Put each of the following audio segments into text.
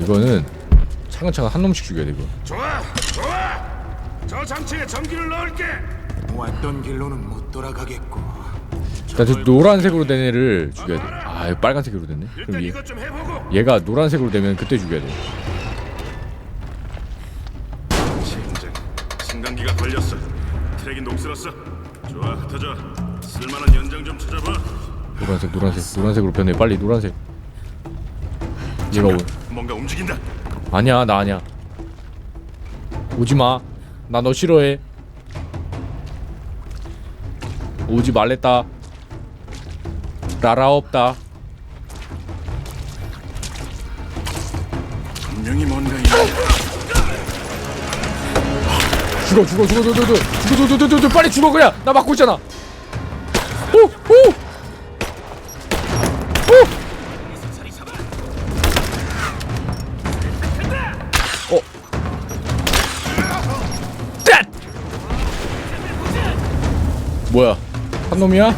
이거는 차근차근 한 놈씩 죽여야 돼 이거 좋아, 좋아. 저 장치에 전기를 넣을게. 왔던 길로는 못 돌아가겠고 나저 노란색으로 된 애를 죽여야 돼 아 이거 빨간색으로 됐네 일단 그럼 얘, 이것 좀 해보고. 얘가 노란색으로 되면 그때 죽여야 돼 심장, 심감기가 걸렸어. 트랙이 녹슬었어. 좋아, 흩어져. 쓸만한 연장 좀 찾아봐. 노란색 노란색 노란색으로 변해 빨리 노란색 얘가 오 뭔가 움직인다. 아니야 나 아니야. 오지마. 나 너 싫어해. 오지 말랬다. 라라 없다. 분명히 뭔가 있 죽어 죽어 죽어 죽어 죽어 죽어 죽어 죽어 죽어. 빨리 죽어 그냥. 나 막고 있잖아. 오오 뭐야? 한 놈이야?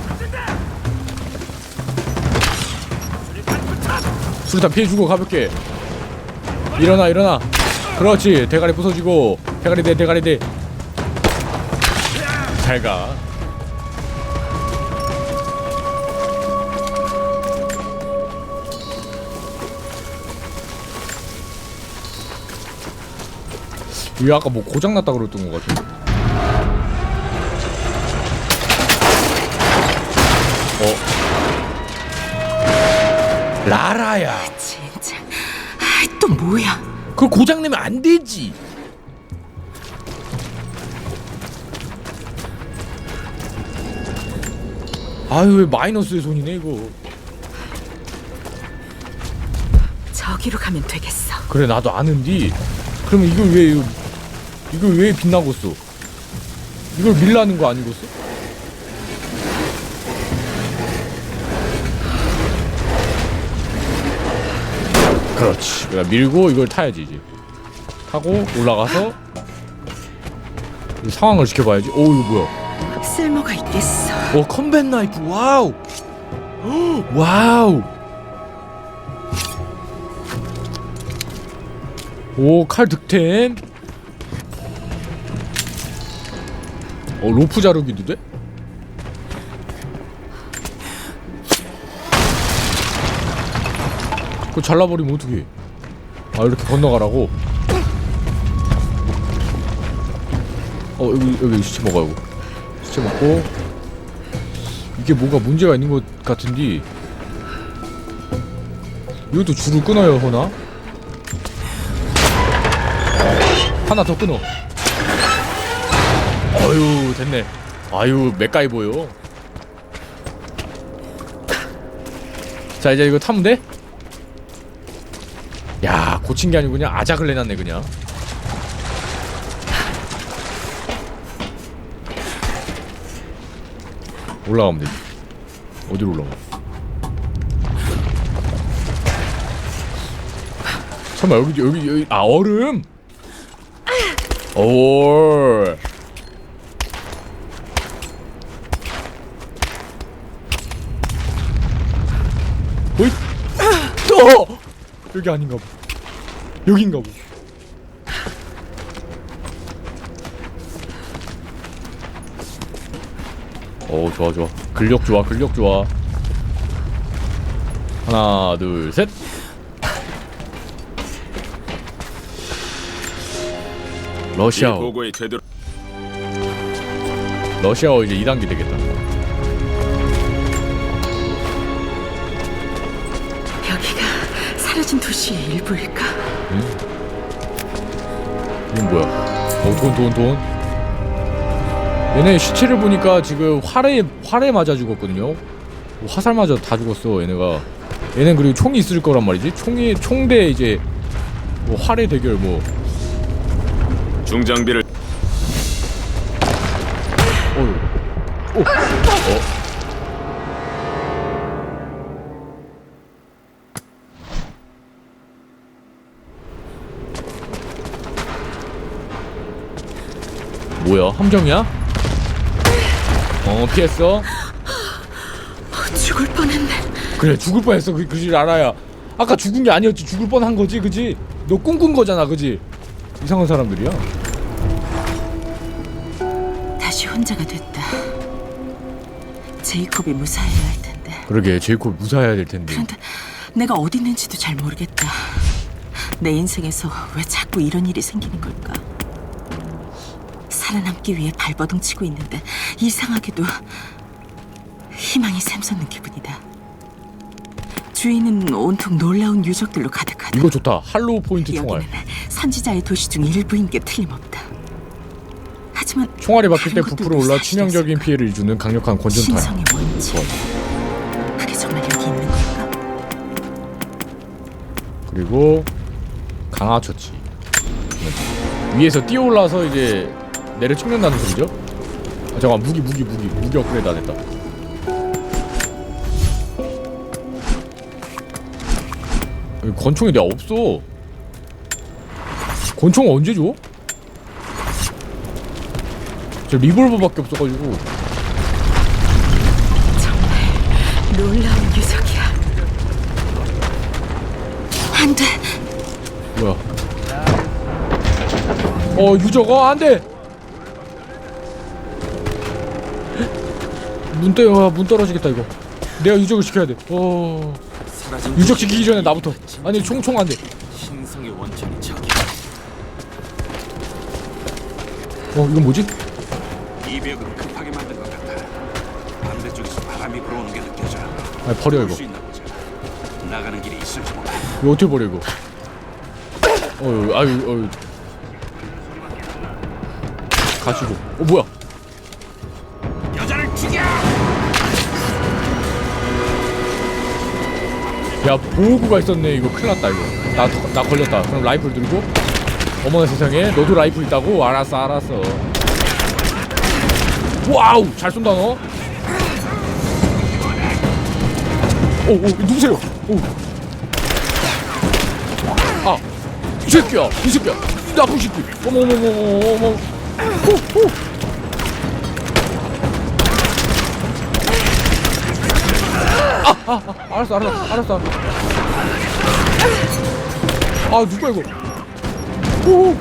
수류탄 피해주고 가볍게. 일어나 일어나. 그렇지. 대가리 부서지고. 대가리 대 대가리 대. 잘가. 이거 아까 뭐 고장났다 그랬던 것 같은데 라라야 진짜. 아이, 또 뭐야? 그걸 고장 내면 안 되지 아유 왜 마이너스의 손이네 이거 저기로 가면 되겠어. 그래 나도 아는디 그러면 이걸 왜 이거- 이걸 왜 빛나고 써 이걸 밀라는 거 아니겠어? 그렇지. 내가 밀고 이걸 타야지 이제. 타고 올라가서 이 상황을 지켜봐야지. 오 이거 뭐야? 쓸모가 있겠어. 오 컴뱃 나이프. 와우. 와우. 오 칼 득템. 어 로프 자르기도 돼? 그거 잘라버리면 어떡해. 아 이렇게 건너가라고? 어 여기 여기 시체 먹어요 시체 먹고. 이게 뭔가 문제가 있는 것 같은데. 이것도 줄을 끊어요 허나? 하나 더 끊어. 어유 됐네. 아유 맥가이버요 자 이제 이거 타면 돼? 야 고친 게 아니고 그냥 아작을 내놨네 그냥. 올라가면 되지 어디로 올라가? 잠깐만 여기 여기 여기 아 얼음! 올 어이! 또! 여기 아닌가 봐 여긴가 봐오 좋아 좋아. 근력 좋아 근력 좋아. 하나 둘셋. 러시아어. 보고에 제대로 러시아어 이제 2단계 되겠다. 여기가 사라진 도시의 일부일까? 이건 뭐야? 어 돈 돈 돈? 얘네 시체를 보니까 지금 활에 활에 맞아 죽었거든요. 화살 맞아 다 죽었어 얘네가. 얘는 그리고 총이 있을 거란 말이지. 총이 총대 이제 뭐 활의 대결 뭐. 중장비를 뭐야 함정이야? 어 피했어 죽을 뻔했네. 그래 죽을 뻔했어 그, 그줄 알아야 아까 죽은 게 아니었지 죽을 뻔한 거지 그지 너 꿈꾼 거잖아 그지 이상한 사람들이야 다시 혼자가 됐다. 제이콥이 무사해야 할 텐데. 그러게 제이콥 무사해야 될 텐데 그런데 내가 어디 있는지도 잘 모르겠다. 내 인생에서 왜 자꾸 이런 일이 생기는 걸까? 살아남기 위해 발버둥 치고 있는데 이상하게도 희망이 샘솟는 기분이다. 주위는 온통 놀라운 유적들로 가득하다. 이거 좋다 할로우 포인트 총알 여기는 선지자의 도시 중 일부인 게 틀림없다. 하지만 총알이 박힐 때 다른 것도 부풀어 올라 사실이 치명적인? 피해를 주는 강력한 신성의 원칙. 그게 정말 여기 있는 걸까? 그리고 강화 처치 위에서 뛰어올라서 이제 내려 찍는다는 소리죠? 아, 잠깐 무기 무기 무기 무기 업그레이드 안 했다 여기 권총이 내가 없어 권총 언제 줘? 저 리볼버밖에 없어가지고 놀라운 유적이야. 안 돼. 뭐야 어 유저가 안돼 문 떠, 문 떨어지겠다 이거 내가 유적을 지켜야 돼어 사라진 유적 지키기 전에 나부터 아니 총총 안 돼 신성의 원천이 저기. 어 이건 뭐지? 이 벽은 급하게 만든 것 같아. 반대쪽에서 바람이 불어오는 게 느껴져. 아 버려 볼 이거. 나가는 길이 있을지 몰라. 이거 어떻게 버려 이거 어유 아유 어유 가시고 어 뭐야 야 보호구가 있었네. 이거 큰일 났다 이거. 나, 나 걸렸다. 그럼 라이플 들고. 어머나 세상에. 너도 라이플 있다고? 알았어 알았어. 와우! 잘 쏜다 너. 오오 누구세요? 새끼야 이 새끼야. 이 나쁜 새끼. 어머머머머머. 오오 아, 알았어 알았어 알았어 알았어. 아 누구야 이거? 오, 오,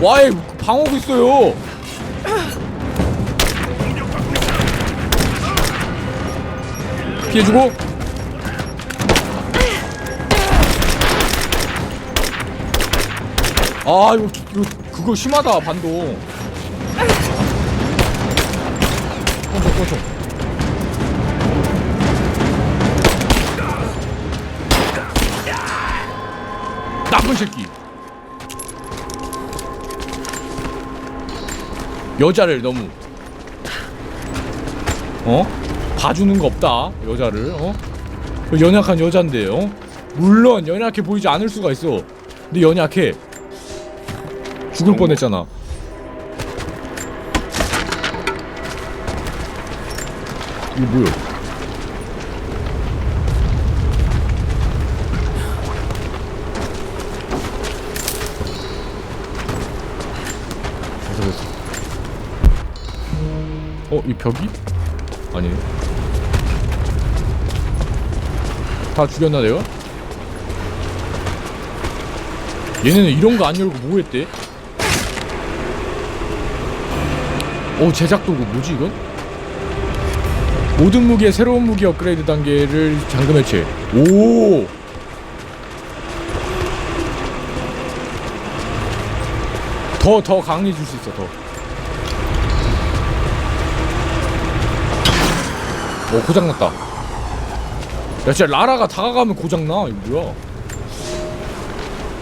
오. 와이 방어구 있어요. 피해주고. 아 이거 이거 그거 심하다 반동 ಕೊಂ총 나쁜 새끼 여자를 너무 어? 봐주는 거 없다 여자를 어? 그 연약한 여잔데 어? 물론 연약해 보이지 않을 수가 있어 근데 연약해 죽을 뻔했잖아 이거 뭐야 됐어 어? 이 벽이? 아니네 다 죽였나 내가? 얘네는 이런 거 안 열고 뭐 했대? 오 제작 도구 뭐지 이건? 모든 무기의 새로운 무기 업그레이드 단계를 잠금 해체 오 더, 더 강해질 수 있어, 더. 어, 고장났다. 야, 진짜 라라가 다가가면 고장나. 이거 뭐야.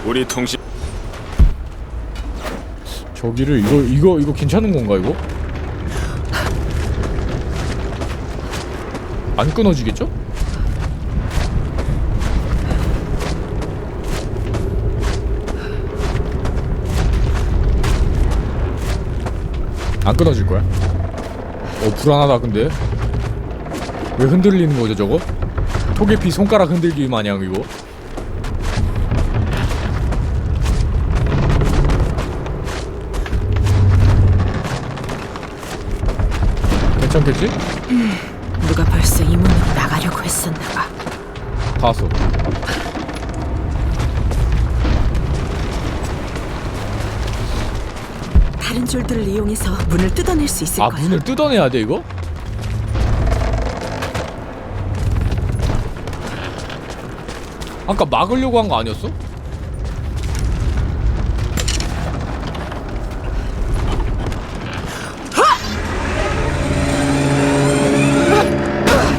우리 통신 저기를, 이거, 이거, 이거 괜찮은 건가, 이거? 안 끊어지겠죠? 안 끊어질 거야? 어 불안하다 근데 왜 흔들리는 거죠 저거? 토개피 손가락 흔들기 마냥 이거 괜찮겠지? 벌써 이 문으로 나가려고 했었나 봐. 다 왔어. 다른 줄들을 이용해서 문을 뜯어낼 수 있을 아 거야. 문을 뜯어내야 돼 이거? 아까 막으려고 한 거 아니었어?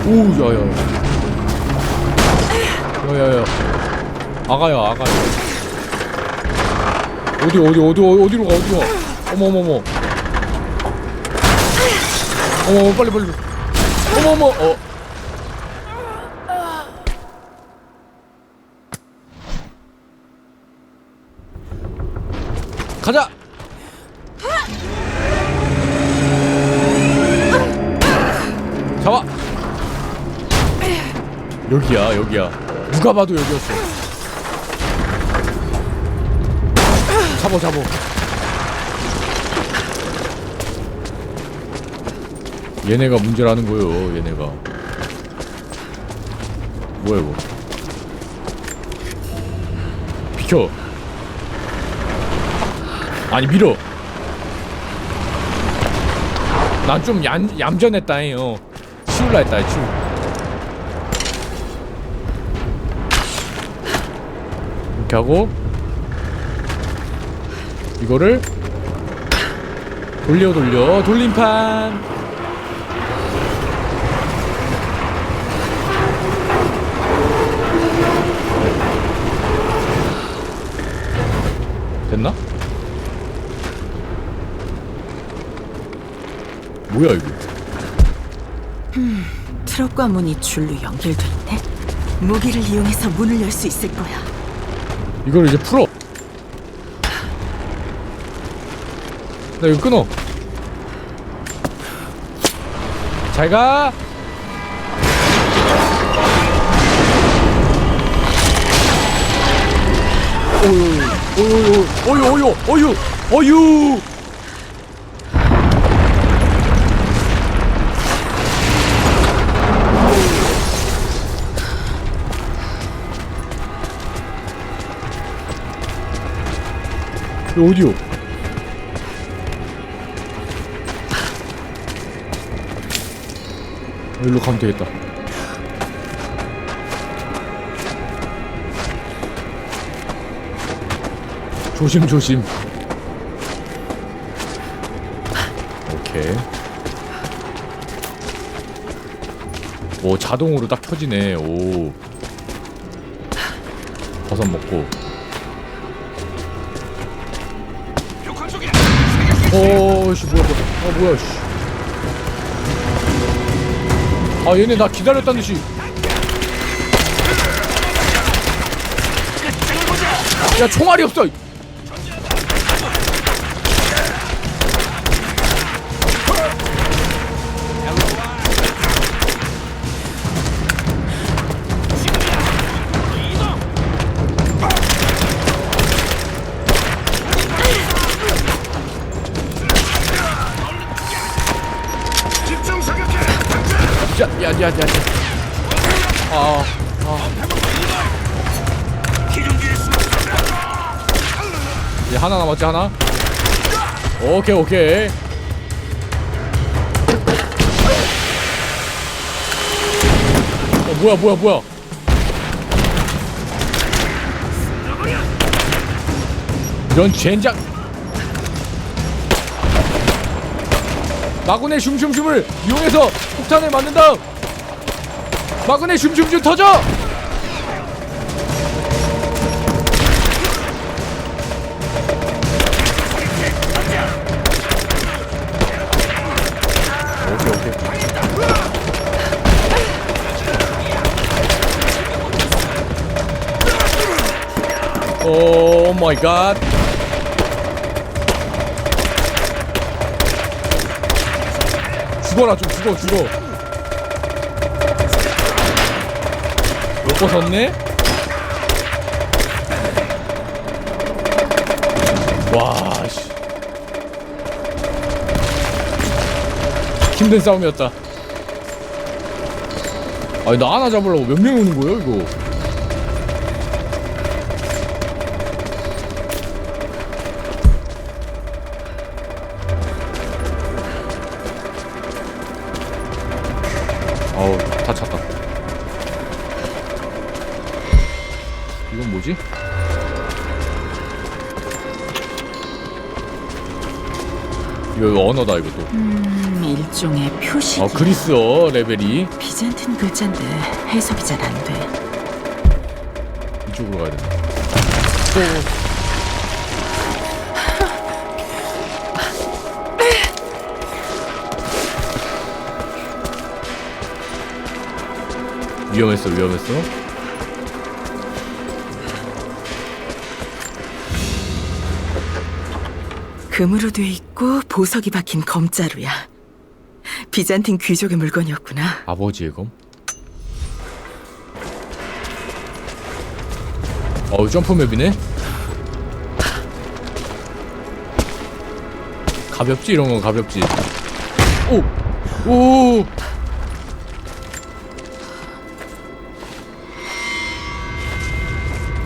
오 야야. 야야야. 아가야 아가야. 어디 어디 어디 어디로 가 어디로 가? 어머 어머 어머. 어머 어머 빨리 빨리. 어머 어머. 어 여기야 여기야. 누가 봐도 여기였어. 잡어 잡어. 얘네가 문제라는 거요 얘네가. 뭐야 이거? 비켜. 아니 밀어. 난 좀 얌전했다해요 치울라 했다 치울 이렇게 하고 이거를 돌려 돌려 돌림판 됐나? 뭐야 이거? 트럭과 문이 줄로 연결돼 있네. 무기를 이용해서 문을 열 수 있을 거야. 이걸 이제 풀어. 나 이거 끊어. 잘 가. 오유, 오유, 오유, 오유, 오유, 오유. 이거 어디요? 여기로 가면 되겠다. 조심 조심. 오케이. 오 자동으로 딱 켜지네. 오. 버섯 먹고. 오씨 뭐야 뭐야. 아 뭐야 씨. 아 얘네 나 기다렸다는 듯이. 야 총알이 없어 야야야야 아 기둥기에 숨어. 이제 하나 남았지 하나? 오케이 오케이. 어 뭐야 뭐야 뭐야? 이런 젠장. 마구네 슝슝슝을 이용해서 폭탄을 맞는 다음 마구네 슝슝슝 터져! 오케이 오케이. 오 마이 갓 죽어라 좀 죽어 죽어 벗었네? 와 씨. 힘든 싸움이었다. 아니 나 하나 잡으려고 몇 명이 오는 거예요 이거? 어우 다 찼다 뭐지? 이거 언어다 이것도 음, 일종의 표식. 어 그리스어 레벨이 비잔틴 글자인데 해석이 잘 안 돼. 이쪽으로 가야 된다 위험했어 위험했어 금으로 돼 있고 보석이 박힌 검자루야. 비잔틴 귀족의 물건이었구나. 아버지의 검 어우 점프맵이네 가볍지 이런 건 가볍지 오! 오!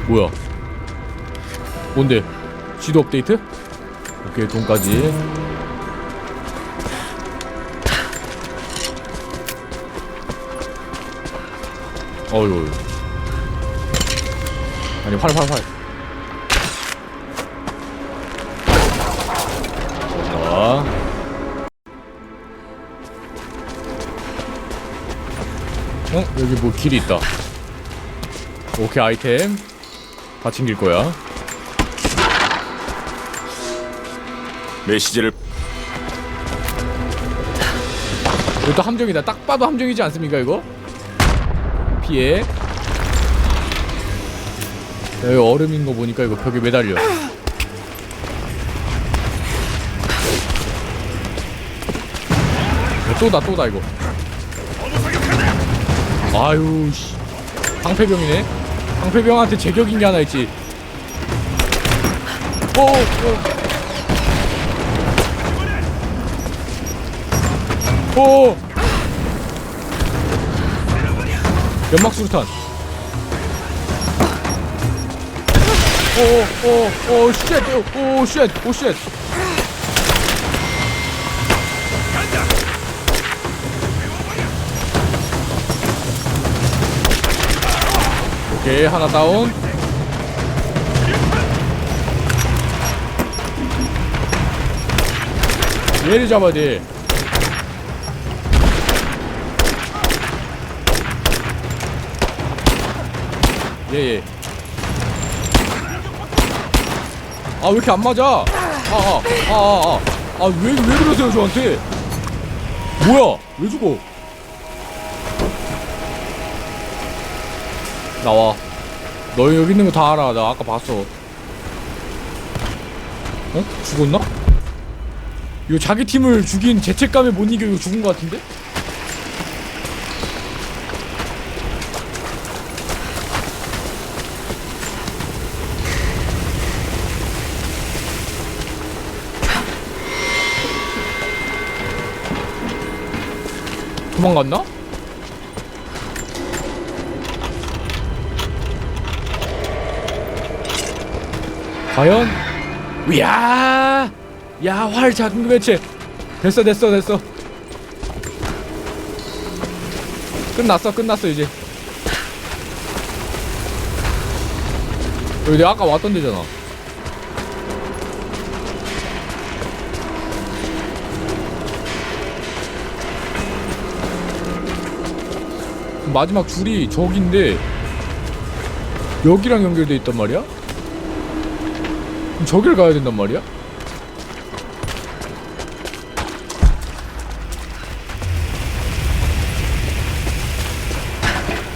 뭐야 뭔데 지도 업데이트? 오케이 돈까지 어휴 아니 활 활 활. 자. 어? 여기 뭐 길이 있다. 오케이 아이템 다 챙길 거야. 메시지를 이것도 함정이다. 딱 봐도 함정이지 않습니까 이거? 피해. 여기 얼음인 거 보니까 이거 벽에 매달려. 야, 또다 또다 이거. 아유 씨. 방패병이네. 방패병한테 제격인 게 하나 있지. 오, 오. 오. 연막 수류탄. 오 오 오 쉣. 오 쉣. 오 쉣. 오케이 하나 다운. 얘를 잡아야 돼. 예예. 아 왜 이렇게 안 맞아? 아아아아아아왜왜 왜 그러세요 저한테? 뭐야? 왜 죽어? 나와. 너 여기 있는 거 다 알아. 나 아까 봤어. 어? 죽었나? 이거 자기 팀을 죽인 죄책감에 못 이겨 이거 죽은 거 같은데? 도망갔나? 과연? 이야! 야, 활 작은 매체. 됐어, 됐어, 됐어. 끝났어, 끝났어, 이제. 여기 아까 왔던 데잖아. 마지막 줄이 저긴데 여기랑 연결돼 있단 말이야? 저길 가야 된단 말이야?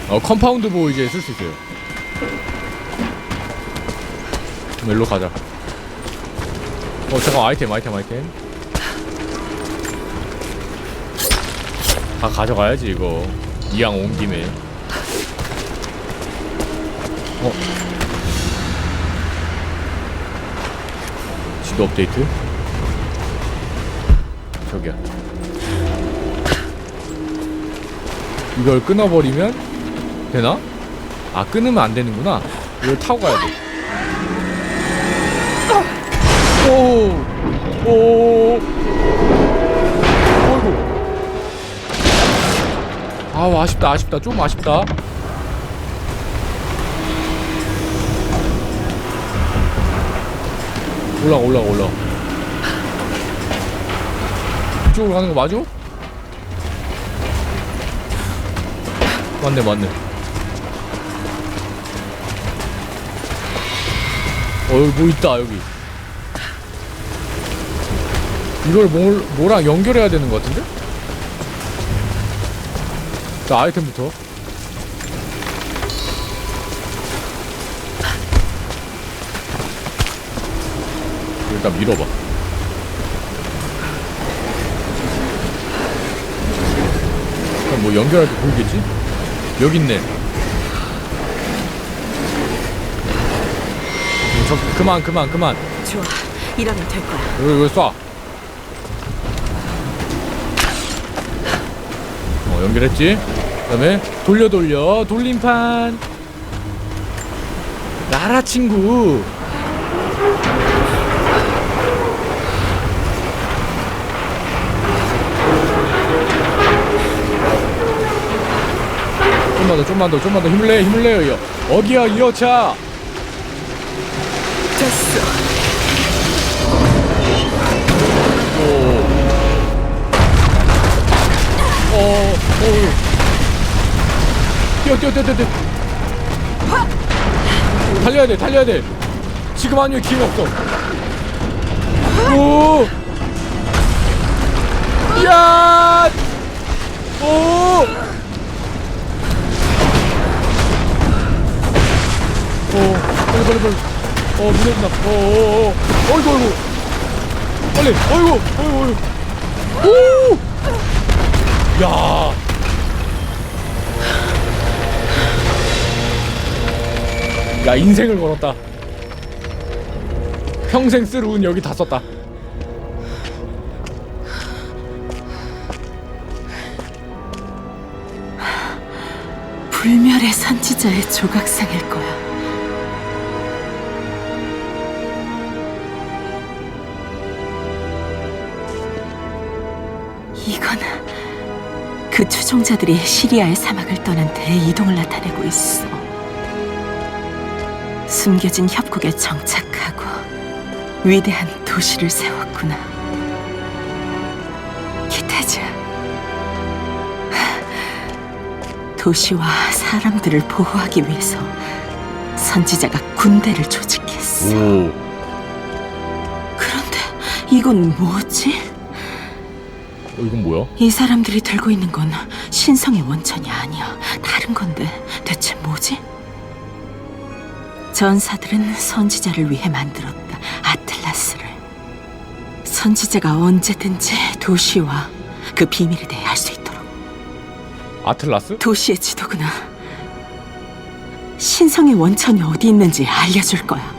어 컴파운드 보 이제 쓸 수 있어요. 일로 가자. 어 잠깐 아이템 아이템 아이템. 다 가져가야지 이거. 이왕 온 김에. 어. 지도 업데이트? 저기야. 이걸 끊어버리면 되나? 아 끊으면 안 되는구나 이걸 타고 가야 돼 오! 오! 아우 아쉽다 아쉽다. 좀 아쉽다. 올라가 올라가 올라가. 이쪽으로 가는 거 맞아? 맞네 맞네. 어 여기 뭐 있다 여기. 이걸 뭘, 뭐랑 연결해야 되는 것 같은데? 자 아이템부터 일단 밀어봐 그럼 뭐 연결할 게 보이겠지? 여기 있네 저, 그만 그만 그만 좋아. 이러면 될 거야. 여기 여기 쏴. 연결했지. 그 다음에 돌려 돌려 돌림판. 나라 친구. 좀만 더 좀만 더 좀만 더 힘을 내 힘을 내요 이어 어기야 이어차 됐어. 오. 어, 어. 뛰어, 뛰어, 뛰어, 뛰어. 뛰어. 달려야 돼, 달려야 돼. 지금 아니면 기회 없어. 오. 야. 오. 오, 빨리, 빨리, 빨리. 어, 무너진다. 어, 어, 어. 어이구, 어이구. 빨리 어이구 어이구 어이구 오야 야 인생을 걸었다 평생 쓸 운 여기 다 썼다 불멸의 선지자의 조각상일 거야. 이건 그 추종자들이 시리아의 사막을 떠난 대이동을 나타내고 있어. 숨겨진 협곡에 정착하고 위대한 도시를 세웠구나. 기타즈. 도시와 사람들을 보호하기 위해서 선지자가 군대를 조직했어. 오 그런데 이건 뭐지? 어, 이건 뭐야 이 사람들이 들고 있는 건 신성의 원천이 아니야. 다른 건데 대체 뭐지? 전사들은 선지자를 위해 만들었다. 아틀라스를. 선지자가 언제든지 도시와 그 비밀에 대해 알 수 있도록. 아틀라스 도시의 지도구나. 신성의 원천이 어디 있는지 알려줄 거야.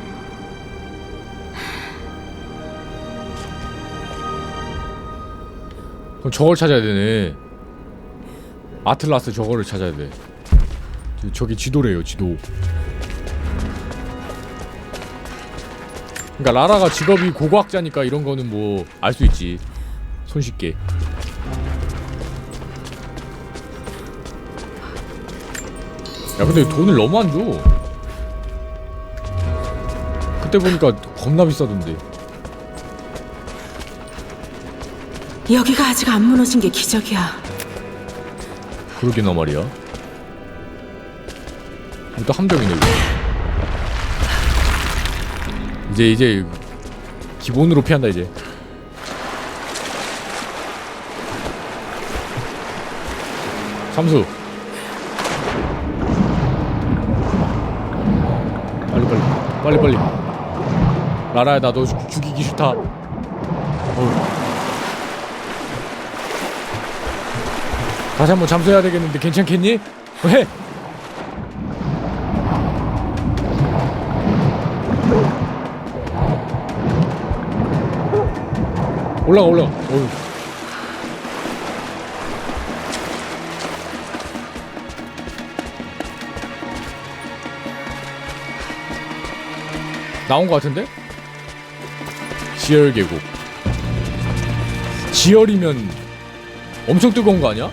그럼 저걸 찾아야 되네 아틀라스 저거를 찾아야 돼 저- 저기 지도래요 지도 그러니까 라라가 직업이 고고학자니까 이런 거는 뭐 알 수 있지 손쉽게 야 근데 돈을 너무 안 줘 그때 보니까 겁나 비싸던데 여기가 아직 안 무너진 게 기적이야. 그러게나 말이야. 또 함정이네 이거. 이제 이제 기본으로 피한다 이제. 삼수. 빨리 빨리 빨리 빨리. 라라야 나너 죽이기 싫다. 어우. 다시 한번 잠수해야 되겠는데 괜찮겠니? 왜? 올라가 올라가 어휴. 나온 것 같은데? 지열 계곡 지열이면 엄청 뜨거운 거 아니야?